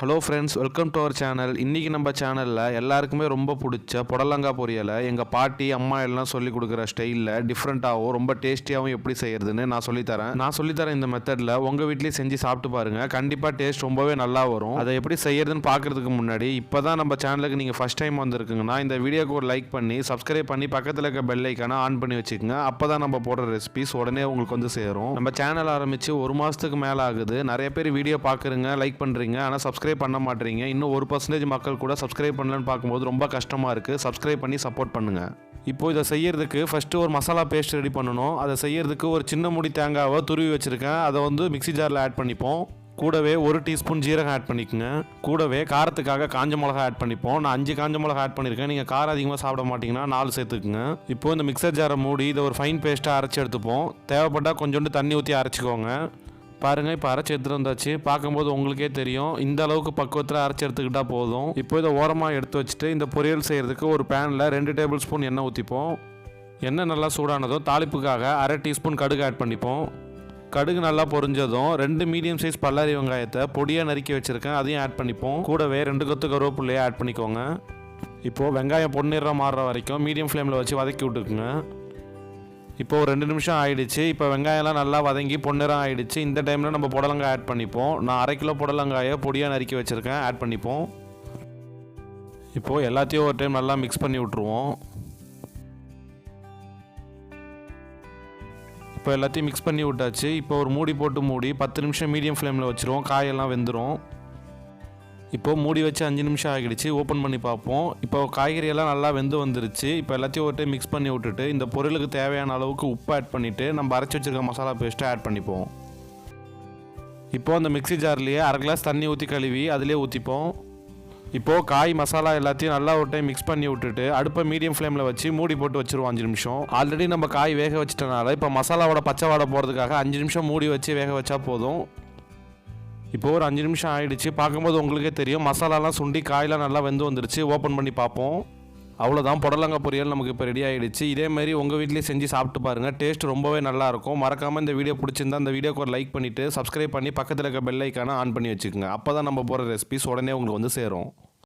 Hello friends welcome to our channel இன்றைக்கி நம்ம சேனலில் எல்லாருக்குமே ரொம்ப பிடிச்ச புடலங்காய் பொரியலை எங்கள் பாட்டி அம்மா எல்லாம் சொல்லி கொடுக்குற ஸ்டைலில் டிஃப்ரெண்ட்டாகவும் ரொம்ப டேஸ்டியாகவும் எப்படி செய்கிறதுன்னு நான் சொல்லித்தரேன் நான் சொல்லித்தரேன் இந்த மெத்தடில் உங்கள் வீட்லேயும் செஞ்சு சாப்பிட்டு பாருங்கள் கண்டிப்பாக டேஸ்ட் ரொம்பவே நல்லா வரும். அதை எப்படி செய்கிறதுன்னு பார்க்குறதுக்கு முன்னாடி இப்போ தான் நம்ம சேனலுக்கு நீங்கள் ஃபஸ்ட் டைம் வந்திருக்குங்கன்னா இந்த வீடியோக்கு ஒரு லைக் பண்ணி சப்ஸ்கிரைப் பண்ணி பக்கத்தில் இருக்க பெல் ஐக்கானை ஆன் பண்ணி வச்சுக்கோங்க. அப்போ தான் நம்ம போடுற ரெசிபிஸ் உடனே உங்களுக்கு வந்து சேரும். நம்ம சேனல் ஆரம்பித்து ஒரு மாதத்துக்கு மேலே ஆகுது. நிறைய பேர் வீடியோ பார்க்குறீங்க லைக் பண்ணுறீங்க ஆனால் சப்ஸ்கிரைப் பண்ண மாட்டீங்க. இன்னும் ஒரு பர்சன்டேஜ் மக்கள் கூட சப்ஸ்கிரைப் பண்ணலன்னு பார்க்கும்போது ரொம்ப கஷ்டமாக இருக்குது சப்ஸ்கிரைப் பண்ணி சப்போர்ட் பண்ணுங்கள் இப்போ இதை செய்யறதுக்கு ஃபஸ்ட்டு ஒரு மசாலா பேஸ்ட் ரெடி பண்ணணும். அதை செய்யறதுக்கு ஒரு சின்ன முடி தேங்காவை துருவி வச்சுருக்கேன். அதை வந்து மிக்ஸி ஜாரில் ஆட் பண்ணிப்போம். கூடவே ஒரு டீஸ்பூன் ஜீரகம் ஆட் பண்ணிக்கோங்க. கூடவே காரத்துக்காக காஞ்ச மிளகா ஆட் பண்ணிப்போம். நான் அஞ்சு காஞ்ச மிளகா ஆட் பண்ணியிருக்கேன் நீங்கள் காரம் அதிகமாக சாப்பிட மாட்டிங்கன்னா நாலு சேர்த்துக்குங்க. இப்போ இந்த மிக்சர் ஜாரை மூடி இதை ஒரு ஃபைன் பேஸ்ட்டாக அரைச்சி எடுத்துப்போம். தேவைப்பட்டால் கொஞ்சோண்டு தண்ணி ஊற்றி அரைச்சிக்கோங்க. பாருங்கள் இப்போ அரைச்சி எடுத்துகிட்டு வந்தாச்சு. பார்க்கும்போது உங்களுக்கே தெரியும். இந்த அளவுக்கு பக்குவத்தில் அரைச்சி எடுத்துக்கிட்டால் போதும். இப்போ இதை ஓரமாக எடுத்து வச்சுட்டு இந்த பொரியல் செய்கிறதுக்கு ஒரு பேனில் ரெண்டு டேபிள் ஸ்பூன் எண்ணெய் ஊற்றிப்போம் எண்ணெய் நல்லா சூடானதும் தாளிப்புக்காக அரை டீஸ்பூன் கடுகு ஆட் பண்ணிப்போம். கடுகு நல்லா பொரிஞ்சதும் ரெண்டு மீடியம் சைஸ் பல்லாரி வெங்காயத்தை பொடியாக நறுக்கி வச்சுருக்கேன். அதையும் ஆட் பண்ணிப்போம். கூடவே ரெண்டு கொத்து கருவேப்பிள்ளையை ஆட் பண்ணிக்கோங்க. இப்போது வெங்காயம் பொன்னிற மாறுற வரைக்கும் மீடியம் ஃப்ளேமில் வச்சு வதக்கி விட்டுக்குங்க. இப்போ ஒரு ரெண்டு நிமிஷம் ஆயிடுச்சு. இப்போ வெங்காயம்லாம் நல்லா வதங்கி பொன்னிறம் ஆயிடுச்சு. இந்த டைமில் நம்ம புடலங்காய் ஆட் பண்ணிப்போம். நான் அரை கிலோ புடலங்காயை பொடியாக நறுக்கி வச்சுருக்கேன். ஆட் பண்ணிப்போம். இப்போது எல்லாத்தையும் ஒரு டைம் நல்லா மிக்ஸ் பண்ணி விட்ருவோம் இப்போ எல்லாத்தையும் மிக்ஸ் பண்ணி விட்டாச்சு. இப்போ ஒரு மூடி போட்டு மூடி பத்து நிமிஷம் மீடியம் ஃப்ளேமில் வச்சுருவோம். காயெல்லாம் வெந்துடும் இப்போது மூடி வச்சு அஞ்சு நிமிஷம் ஆகிடுச்சு. ஓப்பன் பண்ணி பார்ப்போம். இப்போ காய்கறியெல்லாம் நல்லா வெந்து வந்துருச்சு. இப்போ எல்லாத்தையும் ஒரு டைம் மிக்ஸ் பண்ணி விட்டுட்டு இந்த பொருளுக்கு தேவையான அளவுக்கு உப்பு ஆட் பண்ணிவிட்டு நம்ம அரைச்சி வச்சிருக்க மசாலா பேஸ்ட்டை ஆட் பண்ணிப்போம். இப்போ அந்த மிக்ஸி ஜார்லேயே அரை கிளாஸ் தண்ணி ஊற்றி கழுவி அதிலே ஊற்றிப்போம் இப்போது காய் மசாலா எல்லாத்தையும் நல்லா ஒரு டைம் மிக்ஸ் பண்ணி விட்டுட்டு அடுப்பை மீடியம் ஃப்ளேமில் வச்சு மூடி போட்டு வச்சுருவோம் அஞ்சு நிமிஷம். ஆல்ரெடி நம்ம காய் வேக வச்சிட்டனால இப்போ மசாலாவோட பச்சை வாடை போகிறதுக்காக அஞ்சு நிமிஷம் மூடி வச்சு வேக வச்சா போதும். இப்போ ஒரு அஞ்சு நிமிஷம் ஆகிடுச்சு பார்க்கும்போது உங்களுக்கே தெரியும். மசாலாலாம் சுண்டி காயெல்லாம் நல்லா வெந்து வந்துருச்சு. ஓப்பன் பண்ணி பார்ப்போம். அவ்வளோதான் புடலங்காய் பொரியல் நமக்கு இப்போ ரெடி ஆகிடுச்சு இதேமாதிரி உங்கள் வீட்லேயே செஞ்சு சாப்பிட்டு பாருங்கள் டேஸ்ட் ரொம்பவே நல்லா இருக்கும். மறக்காமல் இந்த வீடியோ பிடிச்சிருந்தா அந்த வீடியோக்கு ஒரு லைக் பண்ணிவிட்டு சப்ஸ்கிரைப் பண்ணி பக்கத்தில் இருக்க பெல் ஐக்கானை ஆன் பண்ணி வச்சுக்கோங்க. அப்போ தான் நம்ம போகிற ரெசிபிஸ் உடனே உங்களுக்கு வந்து சேரும்.